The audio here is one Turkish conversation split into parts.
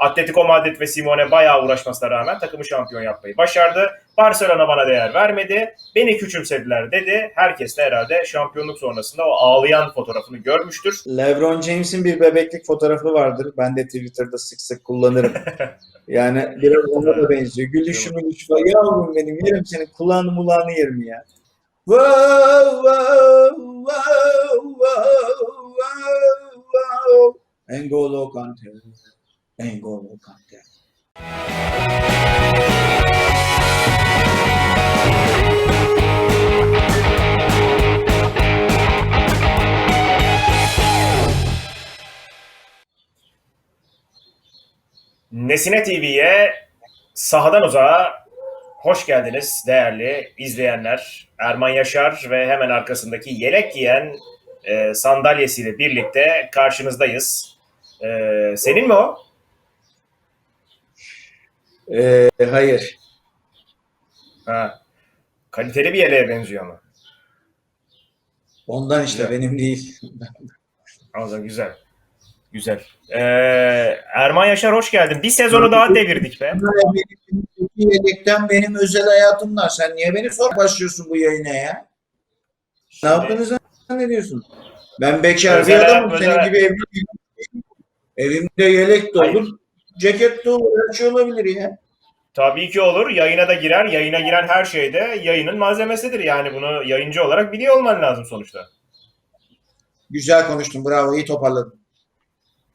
Atletico Madrid ve Simone bayağı uğraşmasına rağmen takımı şampiyon yapmayı başardı. Barcelona bana değer vermedi. Beni küçümsediler dedi. Herkes de herhalde şampiyonluk sonrasında o ağlayan fotoğrafını görmüştür. LeBron James'in bir bebeklik fotoğrafı vardır. Ben de Twitter'da sık sık kullanırım. Yani biraz ona da benziyor. Gülüşü mülüş falan. Yavrum benim yerim senin kulağını mulağını yerim ya. Wow, wow, wow, wow, wow, wow. Engolo Kante. Engolo Kante. Nesine TV'ye sahadan uzağa hoş geldiniz değerli izleyenler. Erman Yaşar ve hemen arkasındaki yelek giyen e, sandalyesiyle birlikte karşınızdayız. E, senin mi o? Ee, hayır. Ha. Kaliteli bir yeleğe benziyor ama. Ondan işte Güzel. benim değil. Anladım güzel. Güzel. E, Erman Yaşar hoş geldin. Bir sezonu daha devirdik be. Yedekten benim özel hayatımlar. Sen niye beni sor başlıyorsun bu yayına ya? Ne yaptığını zannediyorsun? Ben bekar bir Özel adamım. hayat, Senin özel gibi evli değilim. Evimde yelek de olur, ceket de olur, her şey olabilir ya. Tabii ki olur. Yayına da girer. Yayına giren her şey de yayının malzemesidir. Yani bunu yayıncı olarak biliyor olman lazım sonuçta. Güzel konuştun, bravo, iyi toparladın.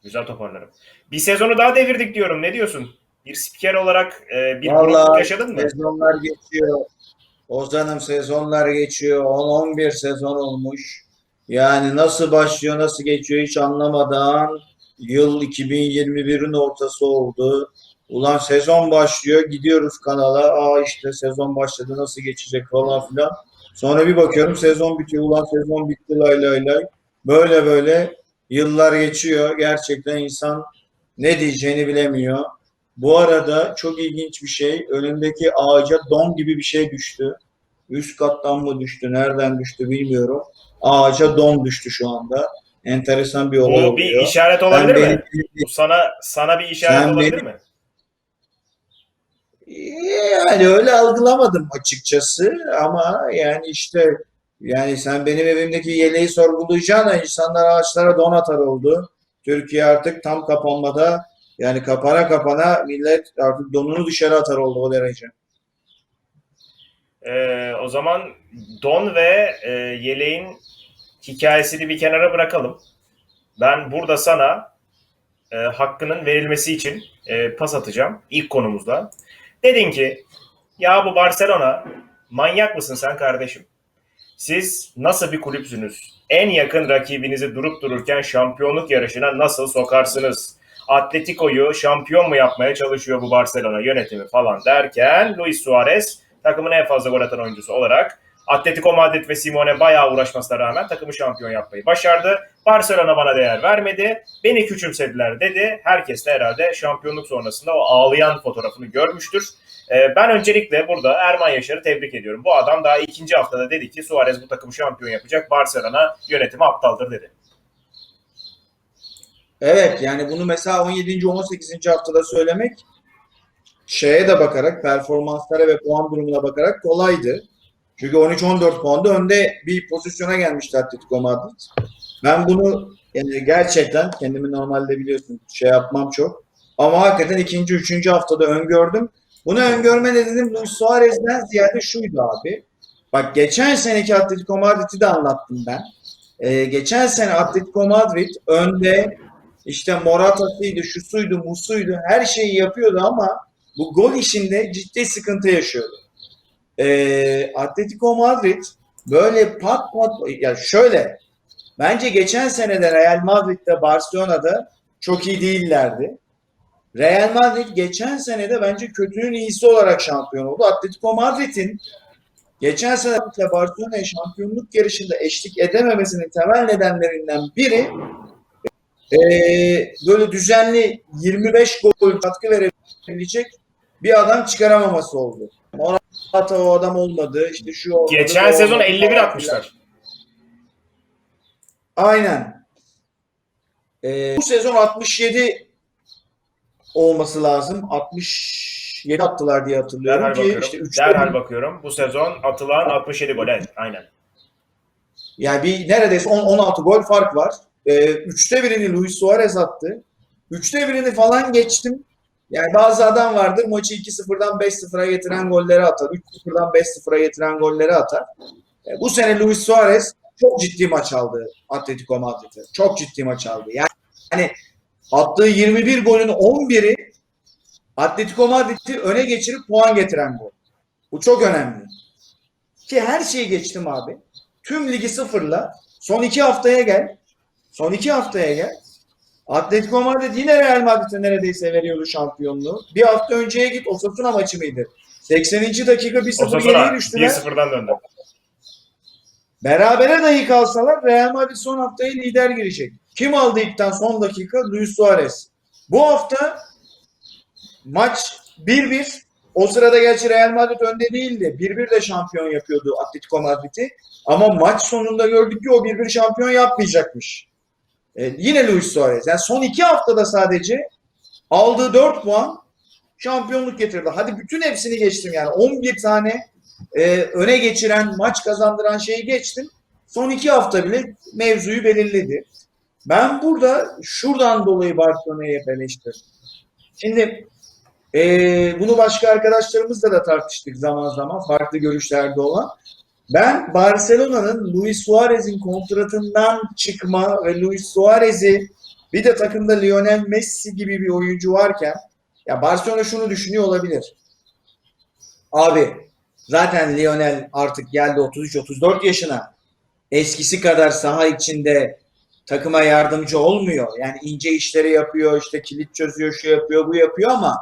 Güzel toparlarım. Bir sezonu daha devirdik diyorum. Ne diyorsun? Bir spiker olarak e, bir Vallahi yaşadın mı? Sezonlar geçiyor. Ozan'ım sezonlar geçiyor. 10-11 sezon olmuş. Yani nasıl başlıyor, nasıl geçiyor hiç anlamadan yıl 2021'in ortası oldu. Ulan sezon başlıyor, gidiyoruz kanala. Aa işte sezon başladı, nasıl geçecek falan filan. Sonra bir bakıyorum sezon bitiyor. Ulan sezon bitti lay lay lay. Böyle böyle yıllar geçiyor. Gerçekten insan ne diyeceğini bilemiyor. Bu arada çok ilginç bir şey. Önündeki ağaca don gibi bir şey düştü. Üst kattan mı düştü, nereden düştü bilmiyorum. Ağaca don düştü şu anda. Enteresan bir olay Bu oluyor. bir işaret Ben olabilir mi? benim- Bu sana sana bir işaret olabilir benim- mi? Yani öyle algılamadım açıkçası ama yani işte yani sen benim evimdeki yeleği sorgulayacağına insanlar ağaçlara don atar oldu. Türkiye artık tam kapanmada yani kapana kapana millet artık donunu dışarı atar oldu o derece. Ee, o zaman don ve e, yeleğin hikayesini bir kenara bırakalım. Ben burada sana e, hakkının verilmesi için e, pas atacağım ilk konumuzda. Dedin ki ya bu Barcelona manyak mısın sen kardeşim? Siz nasıl bir kulüpsünüz? En yakın rakibinizi durup dururken şampiyonluk yarışına nasıl sokarsınız? Atletico'yu şampiyon mu yapmaya çalışıyor bu Barcelona yönetimi falan derken Luis Suarez takımın en fazla gol atan oyuncusu olarak Atletico Madrid ve Simone bayağı uğraşmasına rağmen takımı şampiyon yapmayı başardı. Barcelona bana değer vermedi. Beni küçümsediler dedi. Herkes de herhalde şampiyonluk sonrasında o ağlayan fotoğrafını görmüştür. Ee, ben öncelikle burada Erman Yaşar'ı tebrik ediyorum. Bu adam daha ikinci haftada dedi ki Suarez bu takımı şampiyon yapacak. Barcelona yönetimi aptaldır dedi. Evet yani bunu mesela 17. 18. haftada söylemek şeye de bakarak performanslara ve puan durumuna bakarak kolaydı. Çünkü 13-14 puanda önde bir pozisyona gelmişti Atletico Madrid. Ben bunu yani gerçekten kendimi normalde biliyorsun şey yapmam çok. Ama hakikaten ikinci, üçüncü haftada öngördüm. Bunu öngörme nedenim Luis Suarez'den ziyade şuydu abi. Bak geçen seneki Atletico Madrid'i de anlattım ben. Ee, geçen sene Atletico Madrid önde işte Morata'sıydı, şusuydu, musuydu her şeyi yapıyordu ama bu gol işinde ciddi sıkıntı yaşıyordu. Ee, Atletico Madrid böyle pat pat ya şöyle bence geçen senede Real Madrid'de Barcelona'da çok iyi değillerdi. Real Madrid geçen senede bence kötünün iyisi olarak şampiyon oldu. Atletico Madrid'in geçen sene Barcelona'ya şampiyonluk yarışında eşlik edememesinin temel nedenlerinden biri ee, böyle düzenli 25 gol katkı verebilecek bir adam çıkaramaması oldu. Morata o adam olmadı. İşte şu olmadı. Geçen sezon olmadı 51 falan filan. atmışlar. Aynen. Ee, bu sezon 67 olması lazım. 67 attılar diye hatırlıyorum Derhal ki bakıyorum. işte üçte Derhal bir- bakıyorum. Bu sezon atılan 67 gol. Evet, aynen. Yani bir neredeyse 10 16 gol fark var. Ee, üçte birini Luis Suarez attı. Üçte birini falan geçtim. Yani bazı adam vardır maçı 2-0'dan 5-0'a getiren golleri atar. 3-0'dan 5-0'a getiren golleri atar. E, bu sene Luis Suarez çok ciddi maç aldı Atletico Madrid'e. Çok ciddi maç aldı. Yani, yani attığı 21 golün 11'i Atletico Madrid'i öne geçirip puan getiren gol. Bu çok önemli. Ki her şeyi geçtim abi. Tüm ligi sıfırla. Son iki haftaya gel. Son iki haftaya gel. Atletico Madrid yine Real Madrid'e neredeyse veriyordu şampiyonluğu. Bir hafta önceye git Osasuna maçı mıydı? 80. dakika 1-0 Osasuna geriye düştüler. 1-0'dan döndü. Berabere dahi kalsalar Real Madrid son haftaya lider girecek. Kim aldı ilkten son dakika? Luis Suarez. Bu hafta maç 1-1. O sırada gerçi Real Madrid önde değildi. 1-1 de şampiyon yapıyordu Atletico Madrid'i. Ama maç sonunda gördük ki o 1-1 şampiyon yapmayacakmış. Ee, yine Luis Suarez. Yani son iki haftada sadece aldığı 4 puan şampiyonluk getirdi. Hadi bütün hepsini geçtim yani. 11 tane e, öne geçiren, maç kazandıran şeyi geçtim. Son iki hafta bile mevzuyu belirledi. Ben burada şuradan dolayı Barcelona'yı hep eleştirdim. Şimdi e, bunu başka arkadaşlarımızla da tartıştık zaman zaman farklı görüşlerde olan. Ben Barcelona'nın Luis Suarez'in kontratından çıkma ve Luis Suarez'i bir de takımda Lionel Messi gibi bir oyuncu varken ya Barcelona şunu düşünüyor olabilir. Abi zaten Lionel artık geldi 33-34 yaşına. Eskisi kadar saha içinde takıma yardımcı olmuyor. Yani ince işleri yapıyor, işte kilit çözüyor, şu yapıyor, bu yapıyor ama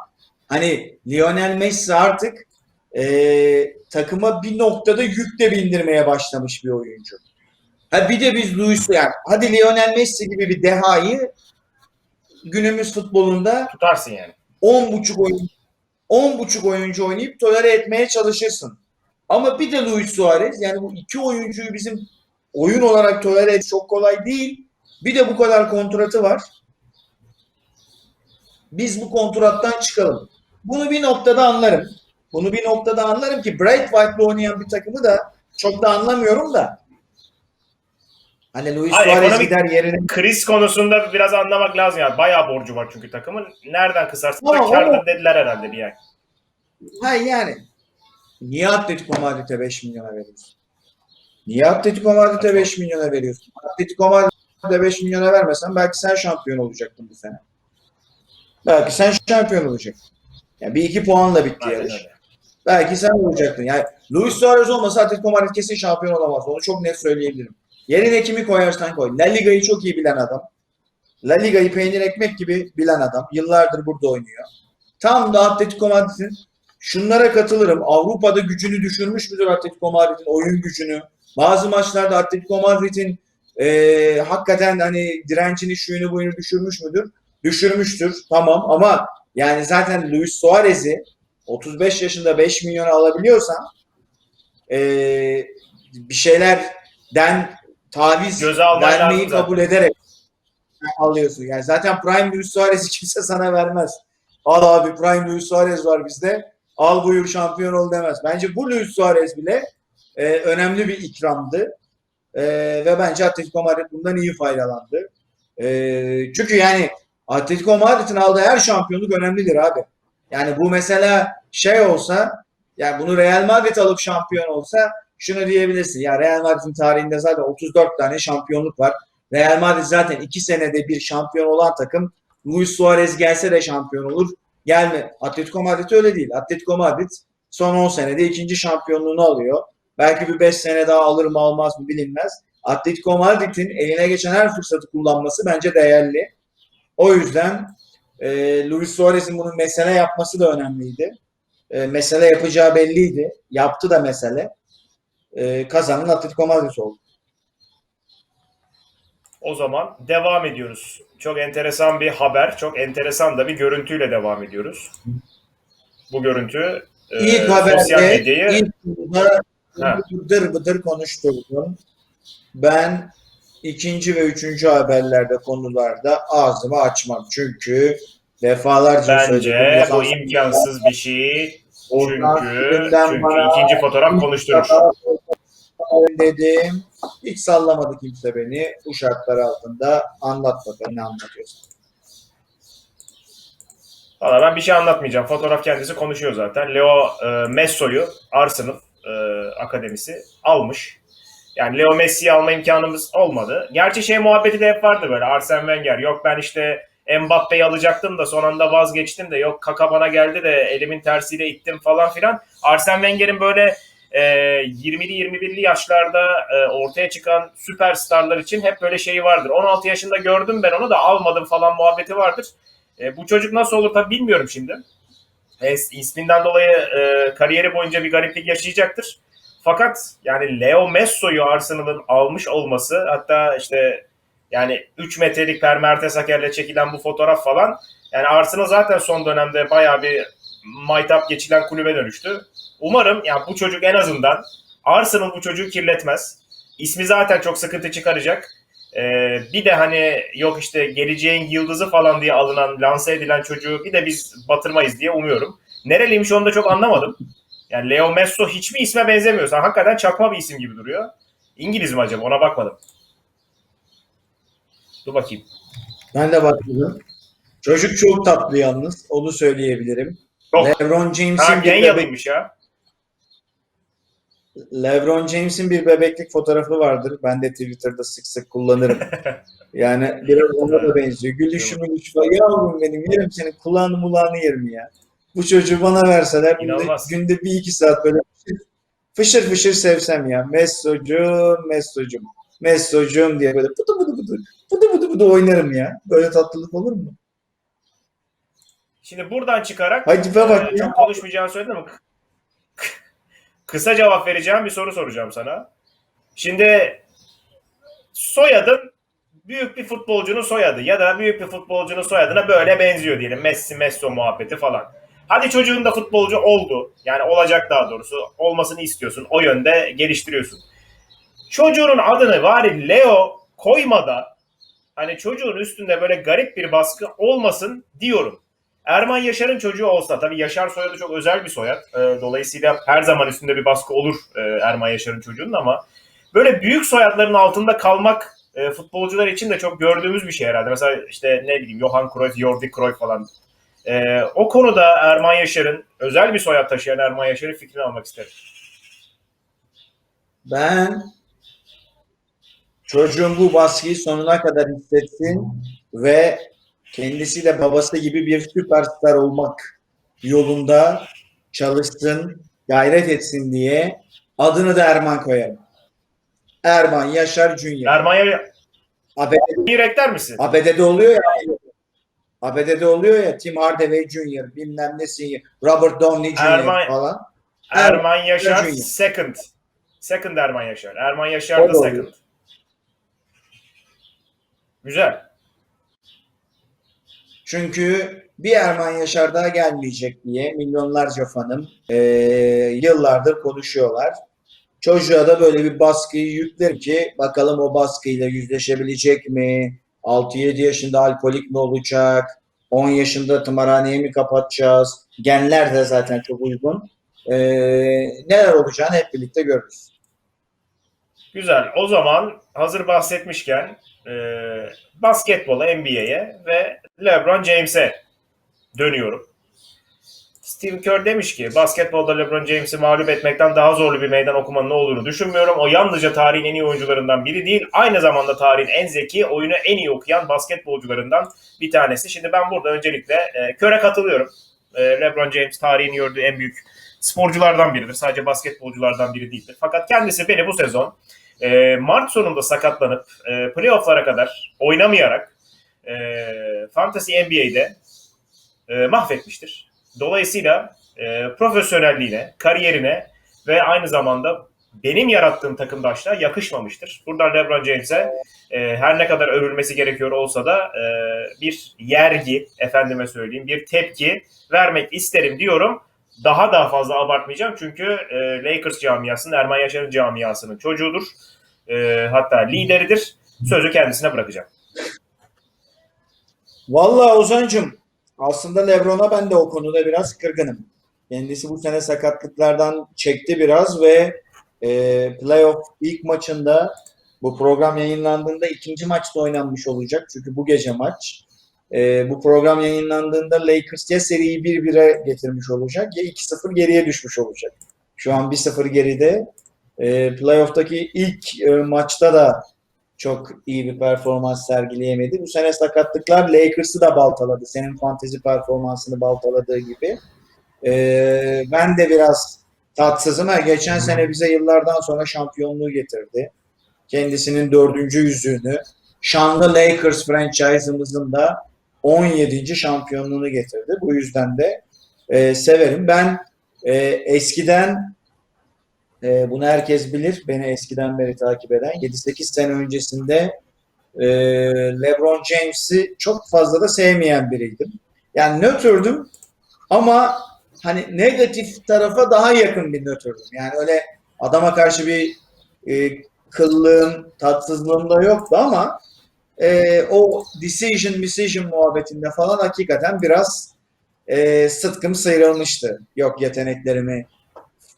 hani Lionel Messi artık e, takıma bir noktada yük de bindirmeye başlamış bir oyuncu. Ha bir de biz Luis yani hadi Lionel Messi gibi bir dehayı günümüz futbolunda Tutarsın yani. 10 buçuk oyun 10 buçuk oyuncu oynayıp tolere etmeye çalışırsın. Ama bir de Luis Suarez yani bu iki oyuncuyu bizim oyun olarak tolere et çok kolay değil. Bir de bu kadar kontratı var. Biz bu kontrattan çıkalım. Bunu bir noktada anlarım. Bunu bir noktada anlarım ki Bright White'la oynayan bir takımı da çok da anlamıyorum da. Hani Luis Hayır, Suarez gider yerine Kriz konusunda biraz anlamak lazım yani. Bayağı borcu var çünkü takımın. Nereden kısarsın da kârdır dediler herhalde bir yer. Ha yani. Niye Atletico Madrid'e 5 milyona veriyorsun? Niye Atletico Madrid'e 5 milyona veriyorsun? Atletico Madrid'e 5 milyona vermesen belki sen şampiyon olacaktın bu sene. Belki sen şampiyon olacaktın. Yani bir iki puanla bitti yarış. Belki sen olacaktın. Yani Luis Suarez olmasa Atletico Madrid kesin şampiyon olamaz. Onu çok net söyleyebilirim. Yerine kimi koyarsan koy. La Liga'yı çok iyi bilen adam. La Liga'yı peynir ekmek gibi bilen adam. Yıllardır burada oynuyor. Tam da Atletico Madrid'in şunlara katılırım. Avrupa'da gücünü düşürmüş müdür Atletico Madrid'in oyun gücünü? Bazı maçlarda Atletico Madrid'in e, hakikaten hani direncini şuyunu buyunu düşürmüş müdür? Düşürmüştür. Tamam ama yani zaten Luis Suarez'i 35 yaşında 5 milyona alabiliyorsan e, bir şeylerden taviz Göze vermeyi kabul ederek alıyorsun. Yani zaten Prime Luis Suarez'i kimse sana vermez. Al abi Prime Luis Suarez var bizde. Al buyur şampiyon ol demez. Bence bu Luis Suarez bile e, önemli bir ikramdı. E, ve bence Atletico Madrid bundan iyi faydalandı. E, çünkü yani Atletico Madrid'in aldığı her şampiyonluk önemlidir abi. Yani bu mesela şey olsa yani bunu Real Madrid alıp şampiyon olsa şunu diyebilirsin. Ya Real Madrid'in tarihinde zaten 34 tane şampiyonluk var. Real Madrid zaten 2 senede bir şampiyon olan takım. Luis Suarez gelse de şampiyon olur. Gelme. Atletico Madrid öyle değil. Atletico Madrid son 10 senede ikinci şampiyonluğunu alıyor. Belki bir 5 sene daha alır mı almaz mı bilinmez. Atletico Madrid'in eline geçen her fırsatı kullanması bence değerli. O yüzden e, Luis Suarez'in bunu mesele yapması da önemliydi. E, mesele yapacağı belliydi. Yaptı da mesele. E, kazanan Atletico Madrid oldu. O zaman devam ediyoruz. Çok enteresan bir haber, çok enteresan da bir görüntüyle devam ediyoruz. Bu görüntü e, İlk sosyal haberde medyayı ilk burada Ha. bıdır bıdır konuşturdum. Ben ikinci ve üçüncü haberlerde konularda ağzımı açmam. Çünkü Defalarca. Bence bu imkansız bir şey. Çünkü, çünkü bana ikinci fotoğraf konuşturur. dedim. Hiç sallamadı kimse beni. Bu şartlar altında anlat bakalım ne anlatıyorsun. Valla ben bir şey anlatmayacağım. Fotoğraf kendisi konuşuyor zaten. Leo e, Messo'yu Arsenal e, akademisi almış. Yani Leo Messi'yi alma imkanımız olmadı. Gerçi şey muhabbeti de hep vardı böyle. Arsene Wenger yok ben işte Mbappe'yi alacaktım da son anda vazgeçtim de yok Kaka bana geldi de elimin tersiyle ittim falan filan. Arsene Wenger'in böyle e, 20'li 21'li yaşlarda e, ortaya çıkan süperstarlar için hep böyle şeyi vardır. 16 yaşında gördüm ben onu da almadım falan muhabbeti vardır. E, bu çocuk nasıl olur tabii bilmiyorum şimdi. E, isminden dolayı e, kariyeri boyunca bir gariplik yaşayacaktır. Fakat yani Leo Messo'yu Arsenal'ın almış olması hatta işte yani 3 metrelik Per Mertesaker'le çekilen bu fotoğraf falan yani Arsenal zaten son dönemde bayağı bir maytap geçilen kulübe dönüştü. Umarım yani bu çocuk en azından Arsenal bu çocuğu kirletmez. İsmi zaten çok sıkıntı çıkaracak. Ee, bir de hani yok işte geleceğin yıldızı falan diye alınan, lanse edilen çocuğu bir de biz batırmayız diye umuyorum. Nereliymiş onu da çok anlamadım. Yani Leo Messo hiçbir isme benzemiyor. Sen hakikaten çakma bir isim gibi duruyor. İngiliz mi acaba? Ona bakmadım. Dur bakayım. Ben de bakıyorum. Çocuk çok tatlı yalnız. Onu söyleyebilirim. Çok. LeBron James'in bir bebek, ya. LeBron James'in bir bebeklik fotoğrafı vardır. Ben de Twitter'da sık sık kullanırım. Yani biraz ona da benziyor. Gülüşü mülüş falan. Yavrum benim yerim senin kulağını mulağını yerim ya. Bu çocuğu bana verseler günde, günde bir iki saat böyle fışır fışır sevsem ya. Messo'cum, Messo'cum, Messo'cum diye böyle pıtı pıtı pıtı pıtı pıtı pıtı oynarım ya. Böyle tatlılık olur mu? Şimdi buradan çıkarak Hadi be bak ya. çok konuşmayacağını söyledin ama kısa cevap vereceğim bir soru soracağım sana. Şimdi soyadın büyük bir futbolcunun soyadı ya da büyük bir futbolcunun soyadına böyle benziyor diyelim. Messi, Messo muhabbeti falan. Hadi çocuğun da futbolcu oldu. Yani olacak daha doğrusu. Olmasını istiyorsun. O yönde geliştiriyorsun. Çocuğunun adını bari Leo koymada hani çocuğun üstünde böyle garip bir baskı olmasın diyorum. Erman Yaşar'ın çocuğu olsa tabii Yaşar soyadı çok özel bir soyad. Ee, dolayısıyla her zaman üstünde bir baskı olur e, Erman Yaşar'ın çocuğunun ama böyle büyük soyadların altında kalmak e, futbolcular için de çok gördüğümüz bir şey herhalde. Mesela işte ne bileyim Johan Cruyff, Jordi Cruyff falan. E, o konuda Erman Yaşar'ın özel bir soyad taşıyan Erman Yaşar'ın fikrini almak isterim. Ben çocuğun bu baskıyı sonuna kadar hissetsin ve kendisiyle babası gibi bir süperstar olmak yolunda çalışsın, gayret etsin diye adını da Erman koyarım. Erman Yaşar Junior. Erman Yaşar ABD'de, misin? ABD'de oluyor ya. ABD'de oluyor ya Tim Hardaway Jr. bilmem nesi Robert Downey Jr. Erman- falan. Erman Yaşar Junior. second. Second Erman Yaşar. Erman Yaşar O da da oluyor. second. Güzel. Çünkü bir Erman Yaşar daha gelmeyecek diye milyonlarca fanım eee, yıllardır konuşuyorlar. Çocuğa da böyle bir baskıyı yükler ki bakalım o baskıyla yüzleşebilecek mi? 6-7 yaşında alkolik mi olacak? 10 yaşında tımarhaneyi mi kapatacağız? Genler de zaten çok uygun. Eee, neler olacağını hep birlikte görürüz. Güzel. O zaman hazır bahsetmişken e, basketbola, NBA'ye ve LeBron James'e dönüyorum. Steve Kerr demiş ki basketbolda LeBron James'i mağlup etmekten daha zorlu bir meydan okumanın ne olduğunu düşünmüyorum. O yalnızca tarihin en iyi oyuncularından biri değil, aynı zamanda tarihin en zeki, oyunu en iyi okuyan basketbolcularından bir tanesi. Şimdi ben burada öncelikle e, Kerr'e katılıyorum. E, LeBron James tarihin gördüğü en büyük sporculardan biridir. Sadece basketbolculardan biri değildir. Fakat kendisi beni bu sezon e, Mart sonunda sakatlanıp e, playofflara kadar oynamayarak e, Fantasy NBA'de e, mahvetmiştir. Dolayısıyla e, profesyonelliğine, kariyerine ve aynı zamanda benim yarattığım takımdaşlığa yakışmamıştır. Buradan LeBron James'e e, her ne kadar övülmesi gerekiyor olsa da e, bir yergi, efendime söyleyeyim, bir tepki vermek isterim diyorum. Daha daha fazla abartmayacağım çünkü e, Lakers camiasının, Erman Yaşar'ın camiasının çocuğudur. E, hatta lideridir. Sözü kendisine bırakacağım. Vallahi Ozan'cığım Aslında LeBron'a ben de o konuda biraz kırgınım. Kendisi bu sene sakatlıklardan çekti biraz ve e, playoff ilk maçında bu program yayınlandığında ikinci maçta oynanmış olacak. Çünkü bu gece maç. E, bu program yayınlandığında Lakers ya seriyi 1-1'e getirmiş olacak ya 2-0 geriye düşmüş olacak. Şu an 1-0 geride. E, playoff'taki ilk e, maçta da çok iyi bir performans sergileyemedi. Bu sene sakatlıklar Lakers'ı da baltaladı. Senin fantezi performansını baltaladığı gibi. Ee, ben de biraz tatsızım. Ha, geçen sene bize yıllardan sonra şampiyonluğu getirdi. Kendisinin dördüncü yüzüğünü. Şanlı Lakers franchise'ımızın da 17. şampiyonluğunu getirdi. Bu yüzden de e, severim. Ben e, eskiden e, bunu herkes bilir. Beni eskiden beri takip eden. 7-8 sene öncesinde e, LeBron James'i çok fazla da sevmeyen biriydim. Yani nötrdüm ama hani negatif tarafa daha yakın bir nötrdüm. Yani öyle adama karşı bir e, kıllığım, tatsızlığım da yoktu ama e, o decision decision muhabbetinde falan hakikaten biraz e, sıtkım sıyrılmıştı. Yok yeteneklerimi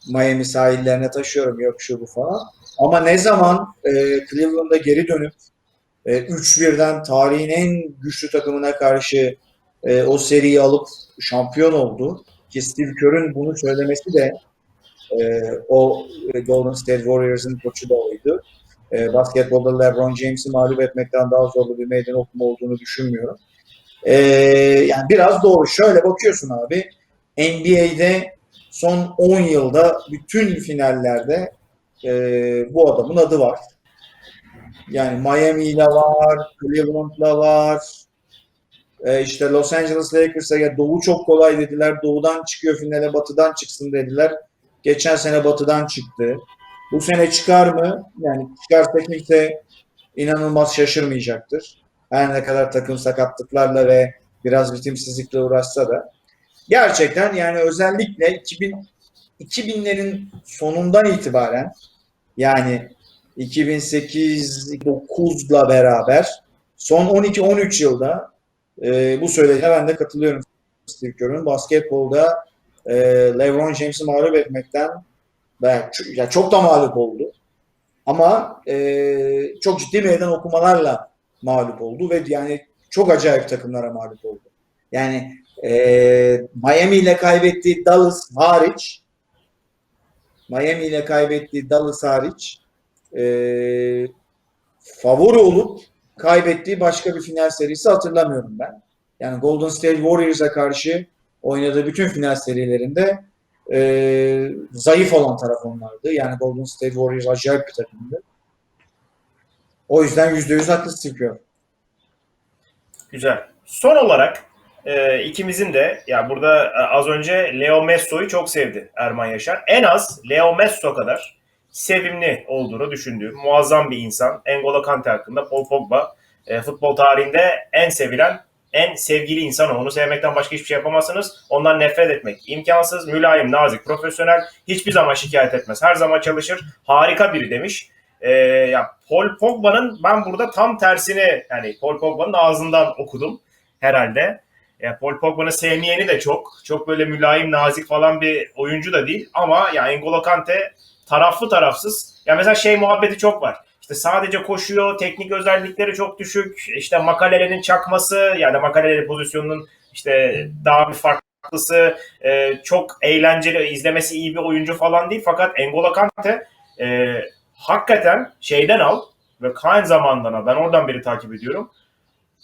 Miami sahillerine taşıyorum yok şu bu falan. Ama ne zaman e, Cleveland'a geri dönüp e, 3-1'den tarihin en güçlü takımına karşı e, o seriyi alıp şampiyon oldu. Ki Steve Kerr'ün bunu söylemesi de e, o e, Golden State Warriors'ın koçu da oydu. E, basketbolda LeBron James'i mağlup etmekten daha zorlu bir meydan okuma olduğunu düşünmüyorum. E, yani biraz doğru. Şöyle bakıyorsun abi NBA'de son 10 yılda bütün finallerde e, bu adamın adı var. Yani Miami ile var, Cleveland'la var. E, işte Los Angeles Lakers'a ya Doğu çok kolay dediler. Doğudan çıkıyor finale, Batı'dan çıksın dediler. Geçen sene Batı'dan çıktı. Bu sene çıkar mı? Yani çıkarsa kimse inanılmaz şaşırmayacaktır. Her ne kadar takım sakatlıklarla ve biraz ritimsizlikle uğraşsa da. Gerçekten yani özellikle 2000 2000'lerin sonundan itibaren yani 2008-9'la beraber son 12-13 yılda e, bu söylediğine ben de katılıyorum Steve. Basketbolda e, LeBron James'i mağlup etmekten ben, ya çok da mağlup oldu. Ama e, çok ciddi meydan okumalarla mağlup oldu ve yani çok acayip takımlara mağlup oldu. Yani e, Miami ile kaybettiği Dallas hariç Miami ile kaybettiği Dallas hariç e, favori olup kaybettiği başka bir final serisi hatırlamıyorum ben. Yani Golden State Warriors'a karşı oynadığı bütün final serilerinde e, zayıf olan taraf onlardı. Yani Golden State Warriors acayip bir takımdı. O yüzden %100 haklı Steve Kerr. Güzel. Son olarak e, ikimizin de ya burada e, az önce Leo Messo'yu çok sevdi Erman Yaşar. En az Leo Messo kadar sevimli olduğunu düşündüğüm muazzam bir insan. N'Golo Kante hakkında Paul Pogba e, futbol tarihinde en sevilen, en sevgili insan. Onu sevmekten başka hiçbir şey yapamazsınız. Ondan nefret etmek imkansız. Mülayim, nazik, profesyonel. Hiçbir zaman şikayet etmez. Her zaman çalışır. Harika biri demiş. E, ya Paul Pogba'nın ben burada tam tersini yani Paul Pogba'nın ağzından okudum herhalde. Ya Paul Pogba'nın sevmeyeni de çok. Çok böyle mülayim, nazik falan bir oyuncu da değil. Ama ya N'Golo Kante taraflı tarafsız. Ya mesela şey muhabbeti çok var. İşte sadece koşuyor, teknik özellikleri çok düşük. İşte Makalele'nin çakması yani Makalele pozisyonunun işte daha bir farklısı. e, çok eğlenceli, izlemesi iyi bir oyuncu falan değil. Fakat N'Golo Kante e, hakikaten şeyden al ve Kain zamanından al. Ben oradan beri takip ediyorum.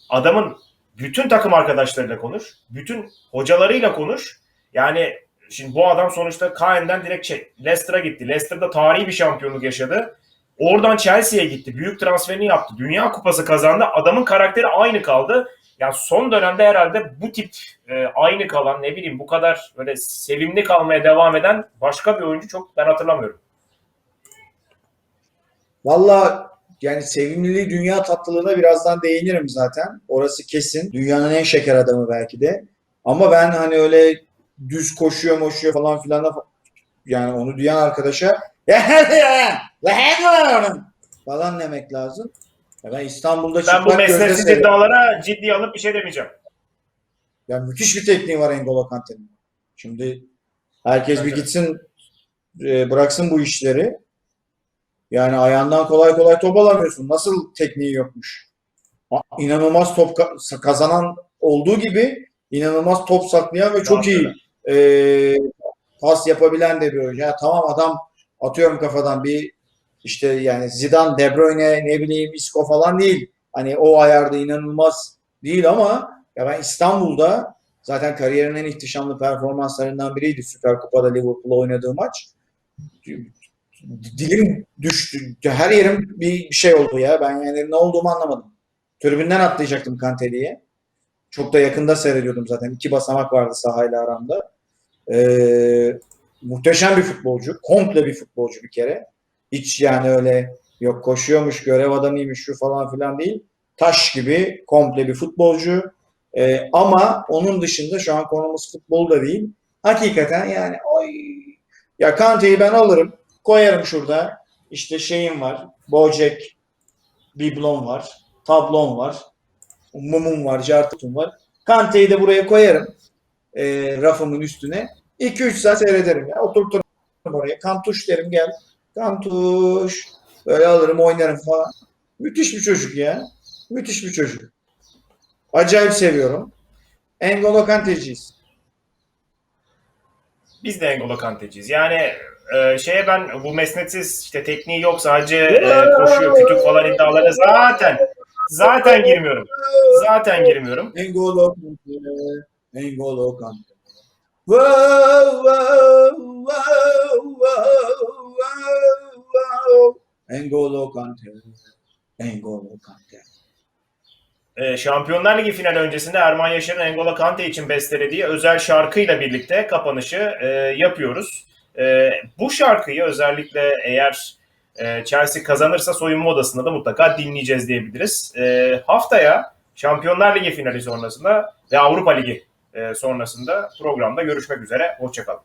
Adamın bütün takım arkadaşlarıyla konuş. Bütün hocalarıyla konuş. Yani şimdi bu adam sonuçta Kain'den direkt şey, Leicester'a gitti. Leicester'da tarihi bir şampiyonluk yaşadı. Oradan Chelsea'ye gitti. Büyük transferini yaptı. Dünya kupası kazandı. Adamın karakteri aynı kaldı. Yani son dönemde herhalde bu tip e, aynı kalan ne bileyim bu kadar böyle sevimli kalmaya devam eden başka bir oyuncu çok ben hatırlamıyorum. Valla yani sevimliliği dünya tatlılığına birazdan değinirim zaten. Orası kesin. Dünyanın en şeker adamı belki de. Ama ben hani öyle düz koşuyor moşuyor falan filan da yani onu duyan arkadaşa falan demek lazım. Ya ben İstanbul'da Ben bu severim. iddialara ciddi alıp bir şey demeyeceğim. Yani müthiş bir tekniği var N'Golo Kante'nin. Şimdi herkes bir Evet. gitsin e, bıraksın bu işleri. Yani ayağından kolay kolay top alamıyorsun. Nasıl tekniği yokmuş? İnanılmaz top ka- kazanan olduğu gibi inanılmaz top saklayan ve çok iyi e, pas yapabilen de bir oyuncu. Ya tamam adam atıyorum kafadan bir işte yani Zidane, De Bruyne, ne bileyim Isco falan değil. Hani o ayarda inanılmaz değil ama ya ben İstanbul'da zaten kariyerin en ihtişamlı performanslarından biriydi Süper Kupa'da Liverpool'la oynadığı maç. Dilim düştü. Her yerim bir şey oldu ya. Ben yani ne olduğumu anlamadım. Tribünden atlayacaktım Kanteli'ye. Çok da yakında seyrediyordum zaten. İki basamak vardı sahayla aramda. Ee, muhteşem bir futbolcu. Komple bir futbolcu bir kere. Hiç yani öyle yok koşuyormuş, görev adamıymış şu falan filan değil. Taş gibi komple bir futbolcu. Ee, ama onun dışında şu an konumuz futbol da değil. Hakikaten yani oy ya Kante'yi ben alırım. Koyarım şurada. İşte şeyim var. Bojack biblon var. Tablon var. Mumum var. Cartutun var. Kante'yi de buraya koyarım. E, rafımın üstüne. 2-3 saat seyrederim ya. Oturturum oraya. Kantuş derim gel. Kantuş. Böyle alırım oynarım falan. Müthiş bir çocuk ya. Müthiş bir çocuk. Acayip seviyorum. N'Golo Kante'ciyiz. Biz de N'Golo Kante'ciyiz. Yani e, şeye ben bu mesnetsiz işte tekniği yok sadece e, koşuyor kütük falan iddiaları zaten zaten girmiyorum. Zaten girmiyorum. N'Golo Kante. N'Golo Kante. Wow, wow, wow, wow, wow, wow. N'Golo Kante. N'Golo Kante. E, Şampiyonlar Ligi finali öncesinde Erman Yaşar'ın N'Golo Kante için bestelediği özel şarkıyla birlikte kapanışı e, yapıyoruz. E, bu şarkıyı özellikle eğer e, Chelsea kazanırsa soyunma odasında da mutlaka dinleyeceğiz diyebiliriz. E, haftaya Şampiyonlar Ligi finali sonrasında ve Avrupa Ligi e, sonrasında programda görüşmek üzere. Hoşçakalın.